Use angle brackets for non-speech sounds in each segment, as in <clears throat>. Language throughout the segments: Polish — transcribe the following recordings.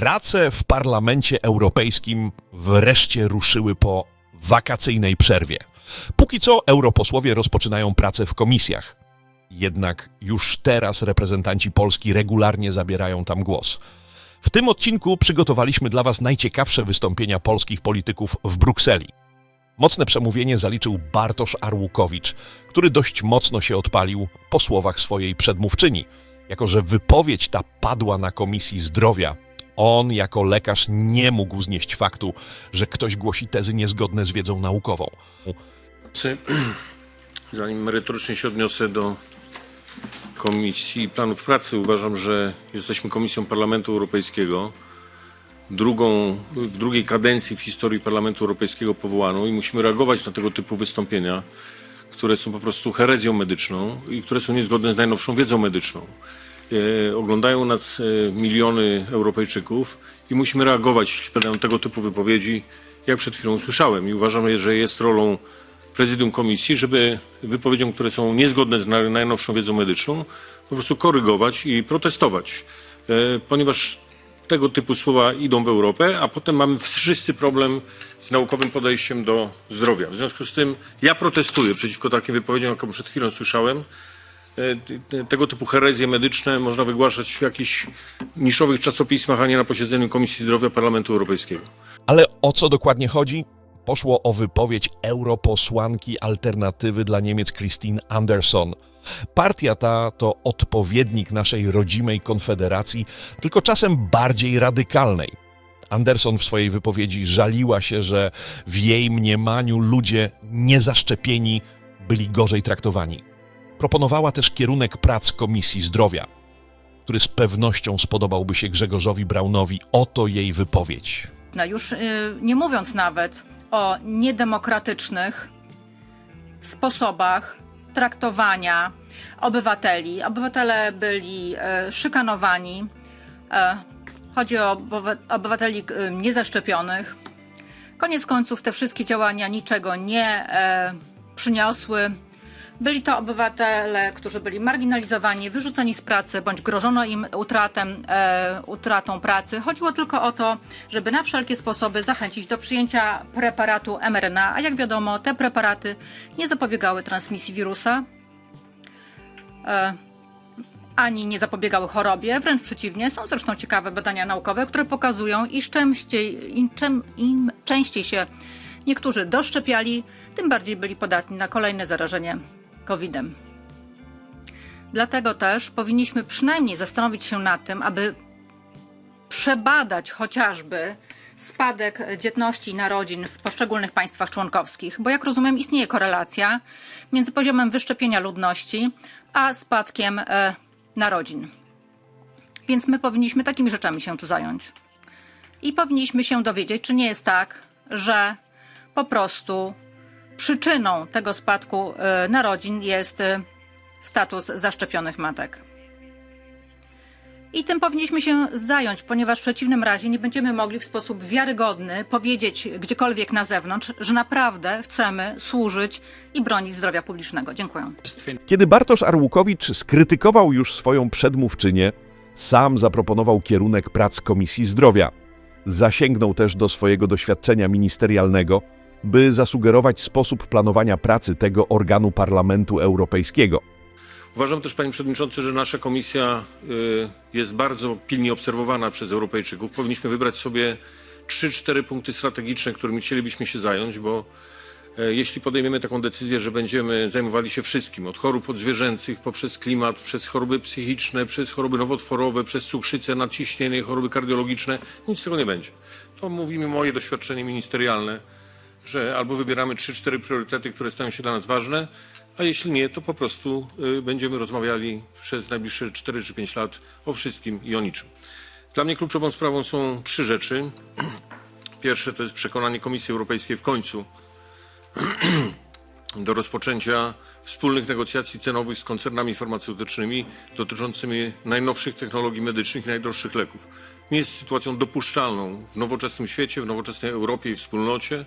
Prace w Parlamencie Europejskim wreszcie ruszyły po wakacyjnej przerwie. Póki co europosłowie rozpoczynają pracę w komisjach. Jednak już teraz reprezentanci Polski regularnie zabierają tam głos. W tym odcinku przygotowaliśmy dla Was najciekawsze wystąpienia polskich polityków w Brukseli. Mocne przemówienie zaliczył Bartosz Arłukowicz, który dość mocno się odpalił po słowach swojej przedmówczyni. Jako, że wypowiedź ta padła na Komisji Zdrowia, on jako lekarz nie mógł znieść faktu, że ktoś głosi tezy niezgodne z wiedzą naukową. <clears throat> Zanim merytorycznie się odniosę do Komisji Planów Pracy, uważam, że jesteśmy Komisją Parlamentu Europejskiego, drugą, w drugiej kadencji w historii Parlamentu Europejskiego powołaną i musimy reagować na tego typu wystąpienia, które są po prostu herezją medyczną i które są niezgodne z najnowszą wiedzą medyczną. E, oglądają nas e, miliony Europejczyków i musimy reagować, jeśli padają tego typu wypowiedzi, jak przed chwilą słyszałem. I uważam, że jest rolą prezydium komisji, żeby wypowiedziom, które są niezgodne z na- najnowszą wiedzą medyczną, po prostu korygować i protestować. E, Ponieważ tego typu słowa idą w Europę, a potem mamy wszyscy problem z naukowym podejściem do zdrowia. W związku z tym ja protestuję przeciwko takim wypowiedziom, jaką przed chwilą słyszałem. E, te- Tego typu herezje medyczne można wygłaszać w jakichś niszowych czasopismach, a nie na posiedzeniu Komisji Zdrowia Parlamentu Europejskiego. Ale o co dokładnie chodzi? Poszło o wypowiedź europosłanki alternatywy dla Niemiec Christine Anderson. Partia ta to odpowiednik naszej rodzimej konfederacji, tylko czasem bardziej radykalnej. Anderson w swojej wypowiedzi żaliła się, że w jej mniemaniu ludzie niezaszczepieni byli gorzej traktowani. Proponowała też kierunek prac Komisji Zdrowia, który z pewnością spodobałby się Grzegorzowi Braunowi. Oto jej wypowiedź. No już y, nie mówiąc nawet o niedemokratycznych sposobach traktowania obywateli. Obywatele byli e, szykanowani. Chodzi o obywa- obywateli e, niezaszczepionych. Koniec końców te wszystkie działania niczego nie e, przyniosły. Byli to obywatele, którzy byli marginalizowani, wyrzuceni z pracy, bądź grożono im utratem, e, utratą pracy. Chodziło tylko o to, żeby na wszelkie sposoby zachęcić do przyjęcia preparatu mRNA, a jak wiadomo, te preparaty nie zapobiegały transmisji wirusa, e, ani nie zapobiegały chorobie, wręcz przeciwnie. Są zresztą ciekawe badania naukowe, które pokazują, iż częściej, im, czym, im częściej się niektórzy doszczepiali, tym bardziej byli podatni na kolejne zarażenie COVID-em. Dlatego też powinniśmy przynajmniej zastanowić się nad tym, aby przebadać chociażby spadek dzietności narodzin w poszczególnych państwach członkowskich, bo jak rozumiem istnieje korelacja między poziomem wyszczepienia ludności a spadkiem e, narodzin. Więc my powinniśmy takimi rzeczami się tu zająć. I powinniśmy się dowiedzieć, czy nie jest tak, że po prostu przyczyną tego spadku e, narodzin jest e, status zaszczepionych matek. I tym powinniśmy się zająć, ponieważ w przeciwnym razie nie będziemy mogli w sposób wiarygodny powiedzieć gdziekolwiek na zewnątrz, że naprawdę chcemy służyć i bronić zdrowia publicznego. Dziękuję. Kiedy Bartosz Arłukowicz skrytykował już swoją przedmówczynię, sam zaproponował kierunek prac Komisji Zdrowia. Zasięgnął też do swojego doświadczenia ministerialnego, by zasugerować sposób planowania pracy tego organu Parlamentu Europejskiego. Uważam też, panie przewodniczący, że nasza komisja y, jest bardzo pilnie obserwowana przez Europejczyków. Powinniśmy wybrać sobie 3-4 punkty strategiczne, którymi chcielibyśmy się zająć, bo e, jeśli podejmiemy taką decyzję, że będziemy zajmowali się wszystkim, od chorób odzwierzęcych, poprzez klimat, przez choroby psychiczne, przez choroby nowotworowe, przez cukrzycę, nadciśnienie, choroby kardiologiczne, nic z tego nie będzie. To mówimy moje doświadczenie ministerialne, że albo wybieramy 3-4 priorytety, które stają się dla nas ważne, a jeśli nie, to po prostu y, będziemy rozmawiali przez najbliższe 4 czy 5 lat o wszystkim i o niczym. Dla mnie kluczową sprawą są trzy rzeczy. Pierwsze to jest przekonanie Komisji Europejskiej w końcu <clears throat> do rozpoczęcia wspólnych negocjacji cenowych z koncernami farmaceutycznymi dotyczącymi najnowszych technologii medycznych i najdroższych leków. Nie jest sytuacją dopuszczalną w nowoczesnym świecie, w nowoczesnej Europie i wspólnocie,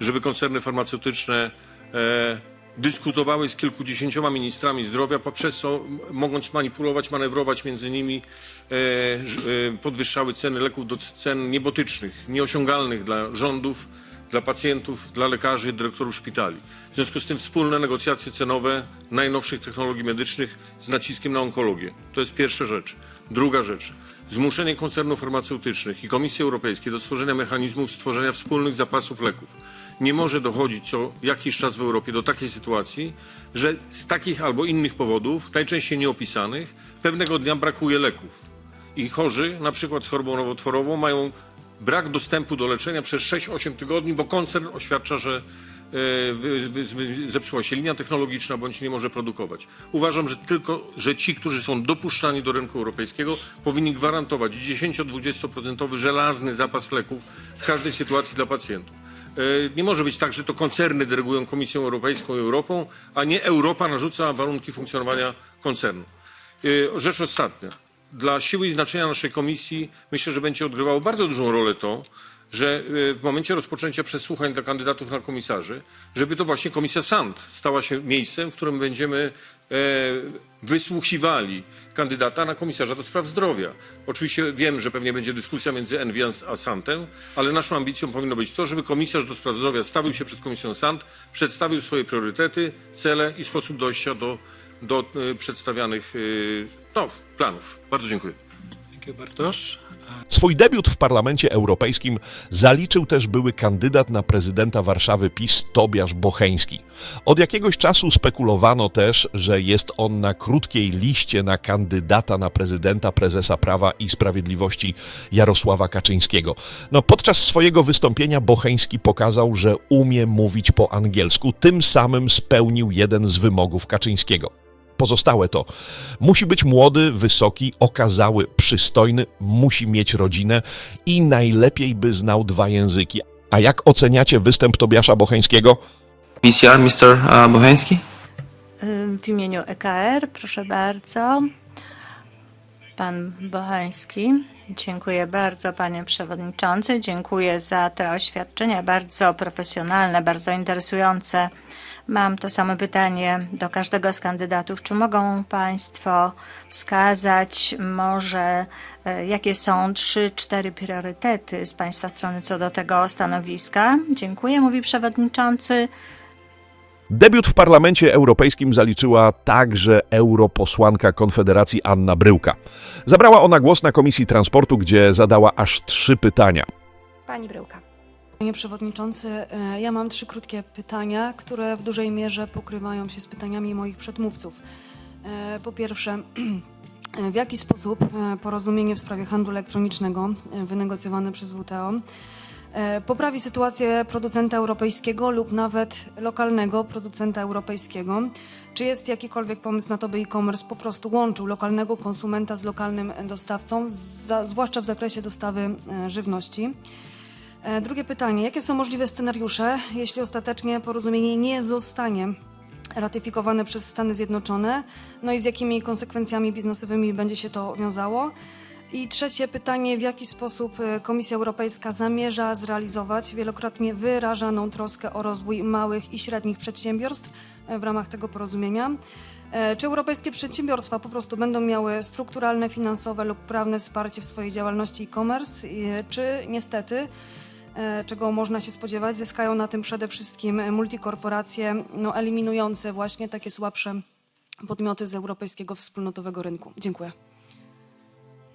żeby koncerny farmaceutyczne e, dyskutowały z kilkudziesięcioma ministrami zdrowia, poprzez co, mogąc manipulować, manewrować między nimi, e, e, podwyższały ceny leków do cen niebotycznych, nieosiągalnych dla rządów, dla pacjentów, dla lekarzy, dyrektorów szpitali. W związku z tym wspólne negocjacje cenowe najnowszych technologii medycznych z naciskiem na onkologię. To jest pierwsza rzecz. Druga rzecz. Zmuszenie koncernów farmaceutycznych i Komisji Europejskiej do stworzenia mechanizmów stworzenia wspólnych zapasów leków. Nie może dochodzić co jakiś czas w Europie do takiej sytuacji, że z takich albo innych powodów, najczęściej nieopisanych, pewnego dnia brakuje leków. I chorzy, na przykład z chorobą nowotworową, mają brak dostępu do leczenia przez 6-8 tygodni, bo koncern oświadcza, że e, zepsuła się linia technologiczna bądź nie może produkować. Uważam, że tylko, że ci, którzy są dopuszczani do rynku europejskiego, powinni gwarantować 10-20% żelazny zapas leków w każdej sytuacji dla pacjentów. E, Nie może być tak, że to koncerny dyrygują Komisją Europejską i Europą, a nie Europa narzuca warunki funkcjonowania koncernu. E, Rzecz ostatnia. Dla siły i znaczenia naszej komisji myślę, że będzie odgrywało bardzo dużą rolę to, że e, w momencie rozpoczęcia przesłuchań dla kandydatów na komisarzy, żeby to właśnie komisja SAND stała się miejscem, w którym będziemy e, wysłuchiwali kandydata na komisarza do spraw zdrowia. Oczywiście wiem, że pewnie będzie dyskusja między Envi a SANDem, ale naszą ambicją powinno być to, żeby komisarz do spraw zdrowia stawił się przed komisją SAND, przedstawił swoje priorytety, cele i sposób dojścia do, do e, przedstawianych no, planów. Bardzo dziękuję. Dziękuję Bartosz. Swój debiut w Parlamencie Europejskim zaliczył też były kandydat na prezydenta Warszawy PiS Tobiasz Bocheński. Od jakiegoś czasu spekulowano też, że jest on na krótkiej liście na kandydata na prezydenta prezesa Prawa i Sprawiedliwości Jarosława Kaczyńskiego. No, podczas swojego wystąpienia Bocheński pokazał, że umie mówić po angielsku, tym samym spełnił jeden z wymogów Kaczyńskiego. Pozostałe to musi być młody, wysoki, okazały, przystojny, musi mieć rodzinę i najlepiej by znał dwa języki. A jak oceniacie występ Tobiasza Bocheńskiego? PCR, Mr. Bocheński. W imieniu EKR, proszę bardzo. Pan Bochański. Dziękuję bardzo, panie przewodniczący. Dziękuję za te oświadczenia, bardzo profesjonalne, bardzo interesujące. Mam to samo pytanie do każdego z kandydatów. Czy mogą państwo wskazać może, e, jakie są trzy, cztery priorytety z państwa strony co do tego stanowiska? Dziękuję, mówi przewodniczący. Debiut w Parlamencie Europejskim zaliczyła także europosłanka Konfederacji Anna Bryłka. Zabrała ona głos na Komisji Transportu, gdzie zadała aż trzy pytania. Pani Bryłka. Panie Przewodniczący, e, ja mam trzy krótkie pytania, które w dużej mierze pokrywają się z pytaniami moich przedmówców. E, Po pierwsze, <clears throat> w jaki sposób e, porozumienie w sprawie handlu elektronicznego e, wynegocjowane przez WTO e, poprawi sytuację producenta europejskiego lub nawet lokalnego producenta europejskiego? Czy jest jakikolwiek pomysł na to, by e-commerce po prostu łączył lokalnego konsumenta z lokalnym dostawcą, za, zwłaszcza w zakresie dostawy e, żywności? E, Drugie pytanie. Jakie są możliwe scenariusze, jeśli ostatecznie porozumienie nie zostanie ratyfikowane przez Stany Zjednoczone? No i z jakimi konsekwencjami biznesowymi będzie się to wiązało? I trzecie pytanie. W jaki sposób e, Komisja Europejska zamierza zrealizować wielokrotnie wyrażaną troskę o rozwój małych i średnich przedsiębiorstw e, w ramach tego porozumienia? Czy europejskie przedsiębiorstwa po prostu będą miały strukturalne, finansowe lub prawne wsparcie w swojej działalności e-commerce, czy niestety czego można się spodziewać. Zyskają na tym przede wszystkim e, multikorporacje, no, eliminujące właśnie takie słabsze podmioty z europejskiego wspólnotowego rynku. Dziękuję.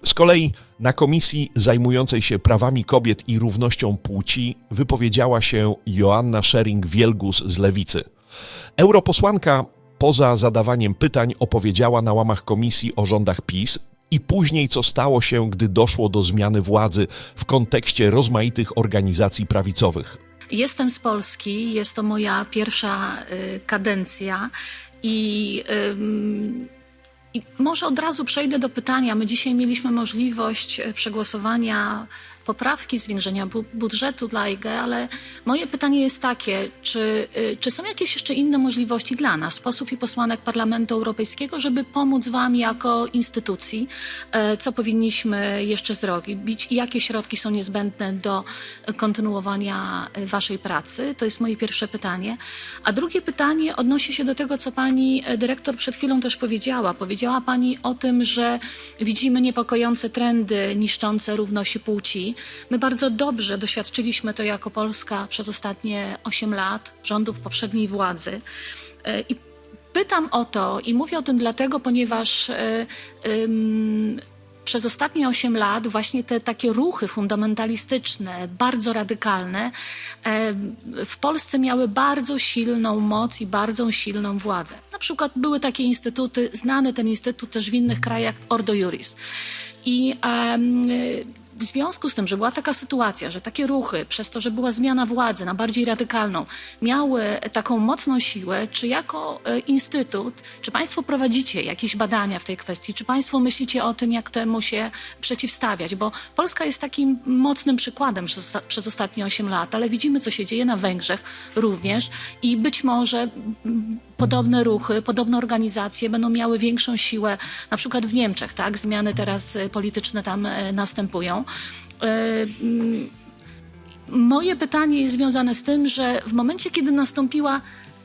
Z kolei na komisji zajmującej się prawami kobiet i równością płci wypowiedziała się Joanna Schering-Wielgus z Lewicy. Europosłanka poza zadawaniem pytań opowiedziała na łamach komisji o rządach PiS i później co stało się, gdy doszło do zmiany władzy w kontekście rozmaitych organizacji prawicowych. Jestem z Polski, jest to moja pierwsza y, kadencja i, ym, i może od razu przejdę do pytania. My dzisiaj mieliśmy możliwość e, przegłosowania poprawki, zwiększenia bu- budżetu dla EIGE, ale moje pytanie jest takie, czy, y, czy są jakieś jeszcze inne możliwości dla nas, posłów i posłanek Parlamentu Europejskiego, żeby pomóc Wam jako instytucji, e, co powinniśmy jeszcze zrobić i jakie środki są niezbędne do kontynuowania e, Waszej pracy? To jest moje pierwsze pytanie. A drugie pytanie odnosi się do tego, co Pani e, dyrektor przed chwilą też powiedziała. Powiedziała Pani o tym, że widzimy niepokojące trendy niszczące równości płci. My bardzo dobrze doświadczyliśmy to jako Polska przez ostatnie 8 lat rządów poprzedniej władzy. E, I pytam o to i mówię o tym dlatego, ponieważ e, przez ostatnie 8 lat właśnie te takie ruchy fundamentalistyczne, bardzo radykalne e, w Polsce miały bardzo silną moc i bardzo silną władzę. Na przykład były takie instytuty, znany ten instytut też w innych krajach, Ordo Juris. I em, w związku z tym, że była taka sytuacja, że takie ruchy, przez to, że była zmiana władzy na bardziej radykalną, miały taką mocną siłę, czy jako e, instytut, czy Państwo prowadzicie jakieś badania w tej kwestii, czy Państwo myślicie o tym, jak temu się przeciwstawiać? Bo Polska jest takim mocnym przykładem przez, przez ostatnie 8 lat, ale widzimy, co się dzieje na Węgrzech również i być może podobne ruchy, podobne organizacje będą miały większą siłę, na przykład w Niemczech, tak? Zmiany teraz e, polityczne tam e, następują. E, mm, Moje pytanie jest związane z tym, że w momencie, kiedy nastąpiła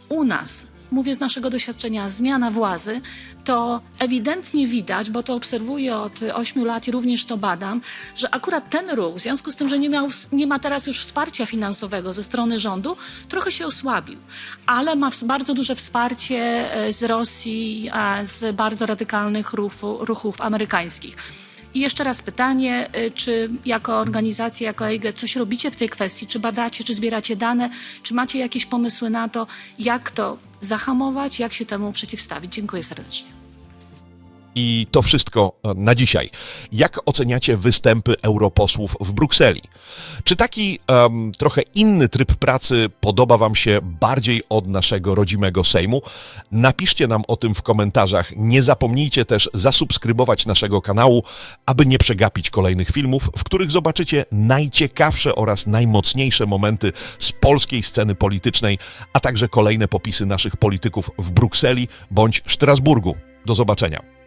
u nas, mówię z naszego doświadczenia, zmiana władzy, to ewidentnie widać, bo to obserwuję od 8 lat i również to badam, że akurat ten ruch, w związku z tym, że nie, miał, nie ma teraz już wsparcia finansowego ze strony rządu, trochę się osłabił, ale ma bardzo duże wsparcie e, z Rosji, z bardzo radykalnych ruchów amerykańskich. I jeszcze raz pytanie, y, czy jako organizacja, jako EIGE coś robicie w tej kwestii? Czy badacie, czy zbieracie dane? Czy macie jakieś pomysły na to, jak to zahamować, jak się temu przeciwstawić? Dziękuję serdecznie. I to wszystko e, na dzisiaj. Jak oceniacie występy europosłów w Brukseli? Czy taki em, trochę inny tryb pracy podoba Wam się bardziej od naszego rodzimego Sejmu? Napiszcie nam o tym w komentarzach. Nie zapomnijcie też zasubskrybować naszego kanału, aby nie przegapić kolejnych filmów, w których zobaczycie najciekawsze oraz najmocniejsze momenty z polskiej sceny politycznej, a także kolejne popisy naszych polityków w Brukseli bądź Strasburgu. Do zobaczenia.